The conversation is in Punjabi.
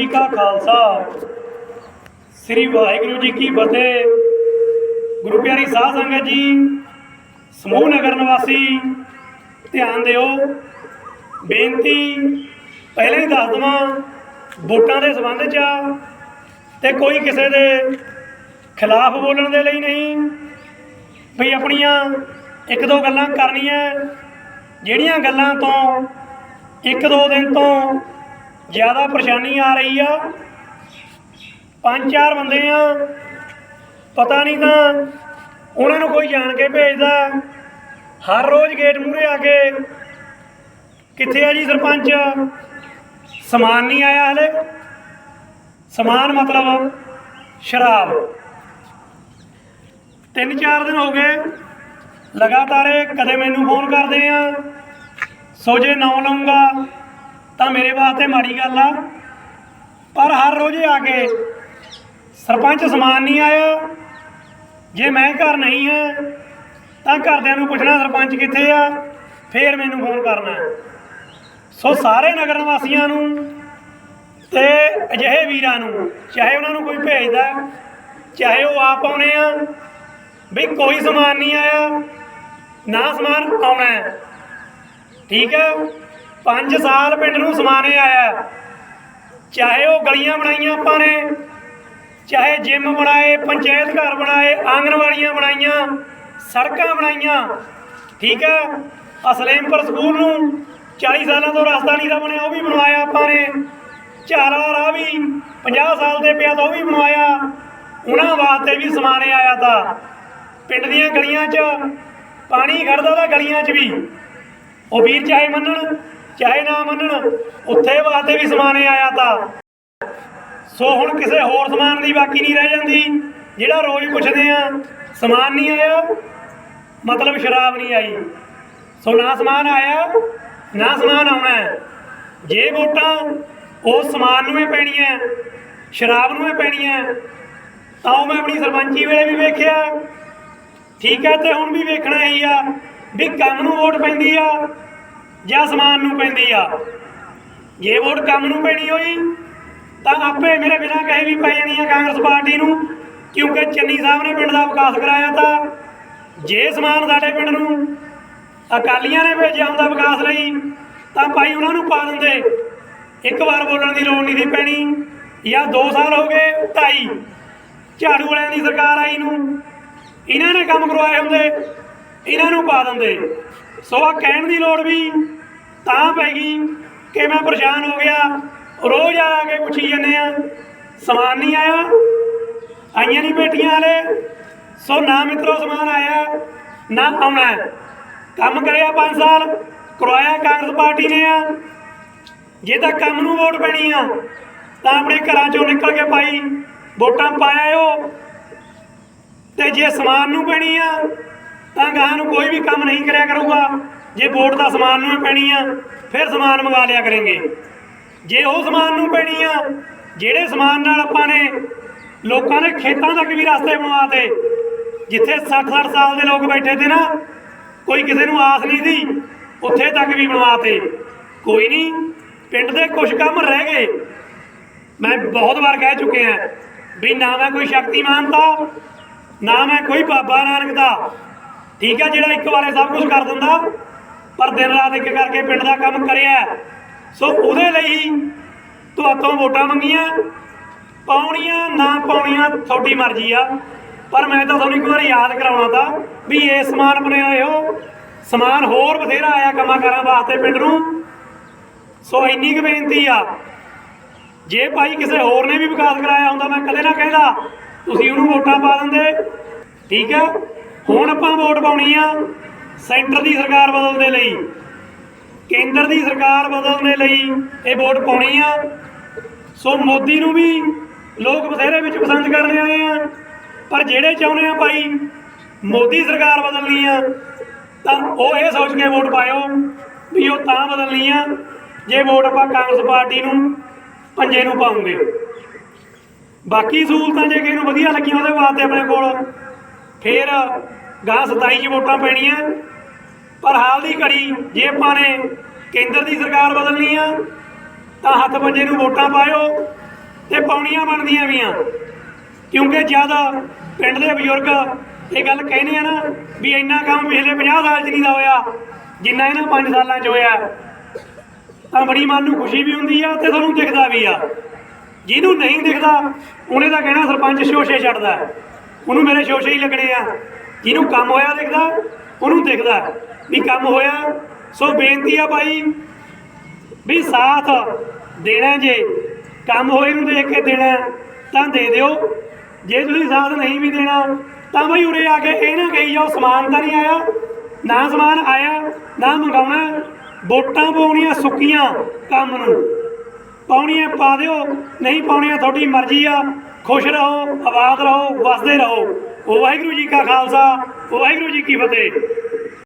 ਜੀ ਕਾ ਖਾਲਸਾ। ਸ੍ਰੀ ਵਾਹਿਗੁਰੂ ਜੀ ਕੀ ਫਤਿਹ। ਗੁਰੂ ਪਿਆਰੀ ਸਾਧ ਸੰਗਤ ਜੀ, ਸਮੂਹ ਨਗਰ ਨਿਵਾਸੀ, ਧਿਆਨ ਦਿਓ। ਬੇਨਤੀ ਪਹਿਲਾਂ ਹੀ ਦੱਸ ਦਵਾਂ, ਵੋਟਾਂ ਦੇ ਸੰਬੰਧ 'ਚ ਆ ਤੇ ਕੋਈ ਕਿਸੇ ਦੇ ਖਿਲਾਫ ਬੋਲਣ ਦੇ ਲਈ ਨਹੀਂ। ਵੀ ਆਪਣੀਆਂ ਇੱਕ ਦੋ ਗੱਲਾਂ ਕਰਨੀਆਂ, ਜਿਹੜੀਆਂ ਗੱਲਾਂ ਤੋਂ ਇੱਕ ਦੋ ਦਿਨ ਤੋਂ ਜ਼ਿਆਦਾ ਪਰੇਸ਼ਾਨੀ ਆ ਰਹੀ ਆ। ਪੰਜ ਚਾਰ ਬੰਦੇ ਆ। ਪਤਾ ਨਹੀਂ ਤਾਂ ਉਹਨਾਂ ਨੂੰ ਕੋਈ ਜਾਣ ਕੇ ਭੇਜਦਾ। ਹਰ ਰੋਜ਼ ਗੇਟ ਮੂਹਰੇ ਆ ਕੇ, ਕਿੱਥੇ ਆ ਜੀ ਸਰਪੰਚ? ਸਮਾਨ ਨਹੀਂ ਆਇਆ ਹਲੇ। ਸਮਾਨ ਮਤਲਬ ਸ਼ਰਾਬ। ਤਿੰਨ ਚਾਰ ਦਿਨ ਹੋ ਗਏ। ਲਗਾਤਾਰ ਕਦੇ ਮੈਨੂੰ ਫੋਨ ਕਰਦੇ ਆ। ਸੋ ਜੇ ਨਾ ਲਊਂਗਾ ਤਾਂ ਮੇਰੇ ਵਾਸਤੇ ਮਾੜੀ ਗੱਲ ਆ। ਪਰ ਹਰ ਰੋਜ਼ ਆ ਕੇ ਸਰਪੰਚ ਸਮਾਨ ਨਹੀਂ ਆਇਆ। ਜੇ ਮੈਂ ਘਰ ਨਹੀਂ ਹਾਂ ਤਾਂ ਘਰਦਿਆਂ ਨੂੰ ਪੁੱਛਣਾ ਸਰਪੰਚ ਕਿੱਥੇ ਆ, ਫੇਰ ਮੈਨੂੰ ਫੋਨ ਕਰਨਾ। ਸੋ ਸਾਰੇ ਨਗਰ ਨਿਵਾਸੀਆਂ ਨੂੰ ਤੇ ਅਜਿਹੇ ਵੀਰਾਂ ਨੂੰ, ਚਾਹੇ ਉਹਨਾਂ ਨੂੰ ਕੋਈ ਭੇਜਦਾ, ਚਾਹੇ ਉਹ ਆਪ ਆਉਣੇ ਆ, ਵੀ ਕੋਈ ਸਮਾਨ ਨਹੀਂ ਆਇਆ, ਨਾ ਸਮਾਨ ਆਉਣਾ। ਠੀਕ ਹੈ 5 ਸਾਲ ਪਿੰਡ ਨੂੰ ਸਮਾਨੇ ਆਇਆ। ਚਾਹੇ ਉਹ ਗਲੀਆਂ ਬਣਾਈਆਂ ਆਪਾਂ ਨੇ, ਚਾਹੇ ਜਿਮ ਬਣਾਏ, ਪੰਚਾਇਤ ਘਰ ਬਣਾਏ ਆਂਗਣਵਾੜੀਆਂ ਬਣਾਈਆਂ, ਸੜਕਾਂ ਬਣਾਈਆਂ, ਠੀਕ ਹੈ? ਅਸਲੇਮਪੁਰ ਸਕੂਲ ਨੂੰ 40 ਸਾਲਾਂ ਤੋਂ ਰਸਤਾ ਨਹੀਂ ਦਾ ਬਣਿਆ ਉਹ ਵੀ ਬਣਵਾਇਆ ਆਪਾਂ ਨੇ। ਝਾਲਾ ਰਾਹ ਵੀ 50 ਸਾਲ ਦੇ ਪਿਆ ਤਾਂ ਉਹ ਵੀ ਬਣਵਾਇਆ। ਉਹਨਾਂ ਵਾਸਤੇ ਵੀ ਸਮਾਨੇ ਆਇਆ ਤਾਂ। ਪਿੰਡ ਦੀਆਂ ਗਲੀਆਂ 'ਚ ਪਾਣੀ ਖੜਦਾ ਤਾਂ ਗਲੀਆਂ 'ਚ ਵੀ। ਉਹ ਵੀਰ ਚਾਹੇ ਮੰਨਣ ਚਾਹੇ ਨਾ ਮੰਨਣ? ਉੱਥੇ ਵਾਸਤੇ ਵੀ ਸਮਾਨੇ ਆਇਆ ਤਾਂ। ਸੋ ਹੁਣ ਕਿਸੇ ਹੋਰ ਸਮਾਨ ਦੀ ਬਾਕੀ ਨਹੀਂ ਰਹਿ ਜਾਂਦੀ, ਜਿਹੜਾ ਰੋਜ਼ ਪੁੱਛਦੇ ਆ, ਸਮਾਨ ਨਹੀਂ ਆਇਆ, ਮਤਲਬ ਸ਼ਰਾਬ ਨਹੀਂ ਆਈ। ਸੋ ਨਾ ਸਮਾਨ ਆਇਆ, ਨਾ ਸਮਾਨ ਆਉਣਾ ਜੇ ਵੋਟਾਂ ਉਹ ਸਮਾਨ ਨੂੰ ਹੀ ਪੈਣੀਆਂ, ਸ਼ਰਾਬ ਨੂੰ ਹੀ ਪੈਣੀਆਂ, ਤਾਂ ਉਹ ਮੈਂ ਆਪਣੀ ਸਰਪੰਚੀ ਵੇਲੇ ਵੀ ਵੇਖਿਆ। ਠੀਕ ਹੈ, ਤੇ ਹੁਣ ਵੀ ਵੇਖਣਾ ਹੀ ਆ ਵੀ ਕੰਮ ਨੂੰ ਵੋਟ ਪੈਂਦੀ ਆ ਜਾਂ ਸਮਾਨ ਨੂੰ ਪੈਂਦੀ ਆ। ਜੇ ਵੋਟ ਕੰਮ ਨੂੰ ਪੈਣੀ ਹੋਈ, ਤਾਂ ਆਪੇ ਮੇਰੇ ਬਿਨਾਂ ਕਹੇ ਵੀ ਪੈ ਜਾਣੀ ਆ ਕਾਂਗਰਸ ਪਾਰਟੀ ਨੂੰ, ਕਿਉਂਕਿ ਚੰਨੀ ਸਾਹਿਬ ਨੇ ਪਿੰਡ ਦਾ ਵਿਕਾਸ ਕਰਾਇਆ ਤਾਂ ਜੇ ਸਮਾਨ ਸਾਡੇ ਪਿੰਡ ਨੂੰ ਅਕਾਲੀਆਂ ਨੇ ਭੇਜਿਆ ਹੁੰਦਾ ਵਿਕਾਸ ਲਈ, ਤਾਂ ਭਾਈ ਉਹਨਾਂ ਨੂੰ ਪਾ ਦਿੰਦੇ। ਇੱਕ ਵਾਰ ਬੋਲਣ ਦੀ ਲੋੜ ਨਹੀਂ ਸੀ ਪੈਣੀ, ਜਾਂ 2 ਸਾਲ ਹੋ ਗਏ, ਢਾਈ। ਝਾੜੂ ਵਾਲਿਆਂ ਦੀ ਸਰਕਾਰ ਆਈ ਨੂੰ। ਇਹਨਾਂ ਨੇ ਕੰਮ ਕਰਵਾਏ ਹੁੰਦੇ, ਇਹਨਾਂ ਨੂੰ ਪਾ ਦਿੰਦੇ। ਸੋ ਆ ਕਹਿਣ ਦੀ ਲੋੜ ਵੀ ਤਾਂ ਪੈ ਗਈ ਕਿ ਮੈਂ ਪਰੇਸ਼ਾਨ ਹੋ ਗਿਆ। ਰੋਜ਼ ਆ ਕੇ ਪੁੱਛੀ ਜਾਂਦੇ ਆ, ਸਮਾਨ ਨਹੀਂ ਆਇਆ, ਆਈਆਂ ਨਹੀਂ ਬੇਟੀਆਂ ਵਾਲੇ ਸੋ ਨਾ ਮਿੱਤਰੋ ਸਮਾਨ ਆਇਆ, ਨਾ ਆਉਣਾ। ਕੰਮ ਕਰਿਆ 5 ਸਾਲ, ਕਰਵਾਇਆ ਕਾਂਗਰਸ ਪਾਰਟੀ ਨੇ ਆ। ਜੇ ਤਾਂ ਕੰਮ ਨੂੰ ਵੋਟ ਪੈਣੀ ਆ, ਤਾਂ ਆਪਣੇ ਘਰਾਂ ਚੋਂ ਨਿਕਲ ਕੇ ਪਾਈ ਵੋਟਾਂ ਪਾਇਓ ਤੇ ਜੇ ਸਮਾਨ ਨੂੰ ਪੈਣੀ ਆ ਤਾਂ ਗਾਹਾਂ ਨੂੰ ਕੋਈ ਵੀ ਕੰਮ ਨਹੀਂ ਕਰਿਆ ਕਰੂਗਾ। ਜੇ ਵੋਟ ਦਾ ਸਮਾਨ ਨੂੰ ਹੀ ਪੈਣੀ ਆ, ਫਿਰ ਸਮਾਨ ਮੰਗਾ ਲਿਆ ਕਰਾਂਗੇ। ਜੇ ਉਹ ਸਮਾਨ ਨੂੰ ਪੈਣੀ ਆ, ਜਿਹੜੇ ਸਮਾਨ ਨਾਲ ਆਪਾਂ ਨੇ ਲੋਕਾਂ ਦੇ ਖੇਤਾਂ ਤੱਕ ਵੀ ਰਸਤੇ ਬਣਵਾਤੇ, ਜਿੱਥੇ 60-60 ਸਾਲ ਦੇ ਲੋਕ ਬੈਠੇ ਤੇ ਨਾ, ਕੋਈ ਕਿਸੇ ਨੂੰ ਆਸ ਨਹੀਂ ਸੀ, ਉੱਥੇ ਤੱਕ ਵੀ ਬਣਵਾਤੇ। ਕੋਈ ਨਹੀਂ, ਪਿੰਡ ਦੇ ਕੁਝ ਕੰਮ ਰਹਿ ਗਏ। ਮੈਂ ਬਹੁਤ ਵਾਰ ਕਹਿ ਚੁੱਕਿਆ ਵੀ ਨਾ ਮੈਂ ਕੋਈ ਸ਼ਕਤੀਮਾਨ ਦਾ ਨਾ ਮੈਂ ਕੋਈ ਬਾਬਾ ਨਾਨਕ ਦਾ। ਠੀਕ ਹੈ, ਜਿਹੜਾ ਇੱਕ ਵਾਰੇ ਸਭ ਕੁਝ ਕਰ ਦਿੰਦਾ, ਪਰ ਦਿਨ ਰਾਤ ਇੱਕ ਕਰਕੇ ਪਿੰਡ ਦਾ ਕੰਮ ਕਰਿਆ। ਸੋ ਉਹਦੇ ਲਈ ਤੁਹਾਤੋਂ ਵੋਟਾਂ ਮੰਗੀਆਂ, ਪਾਉਣੀਆਂ, ਨਾ ਪਾਉਣੀਆਂ, ਤੁਹਾਡੀ ਮਰਜ਼ੀ ਆ। ਪਰ ਮੈਂ ਤਾਂ ਤੁਹਾਨੂੰ ਇੱਕ ਵਾਰ ਯਾਦ ਕਰਾਉਣਾ ਤਾਂ ਵੀ ਇਹ ਸਮਾਨ ਬਣਿਆ ਹੋਇਓ ਸਮਾਨ ਹੋਰ ਬਥੇਰਾ ਆਇਆ ਕੰਮਾਂ ਕਾਰਾਂ ਵਾਸਤੇ ਪਿੰਡ ਨੂੰ। ਸੋ ਇੰਨੀ ਕੁ ਬੇਨਤੀ ਆ, ਜੇ ਭਾਈ ਕਿਸੇ ਹੋਰ ਨੇ ਵੀ ਵਿਕਾਸ ਕਰਾਇਆ ਹੁੰਦਾ, ਮੈਂ ਕਦੇ ਨਾ ਕਹਿੰਦਾ, ਤੁਸੀਂ ਉਹਨੂੰ ਵੋਟਾਂ ਪਾ ਦਿੰਦੇ। ਠੀਕ ਹੈ? ਹੁਣ ਆਪਾਂ ਵੋਟ ਪਾਉਣੀ ਆ ਸੈਂਟਰ ਦੀ ਸਰਕਾਰ ਬਦਲਣ ਦੇ ਲਈ। ਕੇਂਦਰ ਦੀ ਸਰਕਾਰ ਬਦਲਣ ਦੇ ਲਈ ਇਹ ਵੋਟ ਪਾਉਣੀ ਆ। ਸੋ ਮੋਦੀ ਨੂੰ ਵੀ ਲੋਕ ਬਥੇਰੇ ਵਿੱਚ ਪਸੰਦ ਕਰਦੇ ਆਏ ਆ। ਪਰ ਜਿਹੜੇ ਚਾਹੁੰਦੇ ਆ ਭਾਈ ਮੋਦੀ ਸਰਕਾਰ ਬਦਲਣੀ ਆ, ਤਾਂ ਉਹ ਇਹ ਸੋਚ ਕੇ ਵੋਟ ਪਾਇਓ ਵੀ ਉਹ ਤਾਂ ਬਦਲਣੀ ਆ, ਜੇ ਵੋਟ ਆਪਾਂ ਕਾਂਗਰਸ ਪਾਰਟੀ ਨੂੰ ਪੰਜੇ ਨੂੰ ਪਾਉਂਗੇ। ਬਾਕੀ ਸਹੂਲਤਾਂ ਜੇ ਕਿਸੇ ਨੂੰ ਵਧੀਆ ਲੱਗੀਆਂ ਉਹਦੇ ਵਾਸਤੇ ਆਪਣੇ ਕੋਲ ਫੇਰ ਗਾਂ 27 ਚ ਵੋਟਾਂ ਪੈਣੀਆਂ। ਪਰ ਹਾਲ ਦੀ ਘੜੀ ਜੇ ਆਪਾਂ ਨੇ ਕੇਂਦਰ ਦੀ ਸਰਕਾਰ ਬਦਲਣੀ ਆ, ਤਾਂ ਹੱਥ ਬੰਜੇ ਨੂੰ ਵੋਟਾਂ ਪਾਇਓ ਤੇ ਪਾਉਣੀਆਂ ਬਣਦੀਆਂ ਵੀ ਆ। ਕਿਉਂਕਿ ਜ਼ਿਆਦਾ ਪਿੰਡ ਦੇ ਬਜ਼ੁਰਗ ਇਹ ਗੱਲ ਕਹਿੰਦੇ ਆ ਨਾ ਵੀ ਇੰਨਾ ਕੰਮ ਪਿਛਲੇ 50 ਸਾਲ 'ਚ ਨਹੀਂ ਦਾ ਹੋਇਆ, ਜਿੰਨਾ ਇਹਨਾਂ 5 ਸਾਲਾਂ 'ਚ ਹੋਇਆ। ਤਾਂ ਬੜੀ ਮਨ ਨੂੰ ਖੁਸ਼ੀ ਵੀ ਹੁੰਦੀ ਆ ਤੇ ਤੁਹਾਨੂੰ ਦਿਖਦਾ ਵੀ ਆ। ਜਿਹਨੂੰ ਨਹੀਂ ਦਿਖਦਾ, ਉਹਨੇ ਤਾਂ ਕਹਿਣਾ ਸਰਪੰਚ ਸ਼ੋਸ਼ੇ ਛੱਡਦਾ ਉਹਨੂੰ ਮੇਰੇ ਸ਼ੋਸ਼ੇ ਹੀ ਲੱਗਣੇ ਆ। ਜਿਹਨੂੰ ਕੰਮ ਹੋਇਆ ਦੇਖਦਾ, ਉਹਨੂੰ ਦੇਖਦਾ। ਵੀ ਕੰਮ ਹੋਇਆ, ਸੋ ਬੇਨਤੀ ਆ ਭਾਈ ਵੀ ਸਾਥ ਦੇਣਾ ਜੇ, ਕੰਮ ਹੋਏ ਨੂੰ ਦੇਖ ਕੇ ਦੇਣਾ, ਤਾਂ ਦੇ ਦਿਓ। ਜੇ ਤੁਸੀਂ ਸਾਥ ਨਹੀਂ ਵੀ ਦੇਣਾ, ਤਾਂ ਬਈ ਉਰੇ ਆ ਕੇ ਇਹ ਨਾ ਕਹੀ ਜਾਓ, ਸਮਾਨ ਤਾਂ ਨਹੀਂ ਆਇਆ, ਨਾ ਸਮਾਨ ਆਇਆ, ਨਾ ਮੰਗਾਉਣਾ, ਵੋਟਾਂ ਪਾਉਣੀਆਂ ਸੁੱਕੀਆਂ ਕੰਮ ਨੂੰ। ਪਾਉਣੀ ਹੈ ਪਾ ਦਿਓ, ਨਹੀਂ ਪਾਉਣੀ ਪਾਉਣੀਆਂ ਤੁਹਾਡੀ ਮਰਜ਼ੀ ਆ। ਖੁਸ਼ ਰਹੋ, ਆਬਾਦ ਰਹੋ, ਵਸਦੇ ਰਹੋ। ਵਾਹਿਗੁਰੂ ਜੀ ਕਾ ਖਾਲਸਾ ਵਾਹਿਗੁਰੂ ਜੀ ਕੀ ਫਤਿਹ।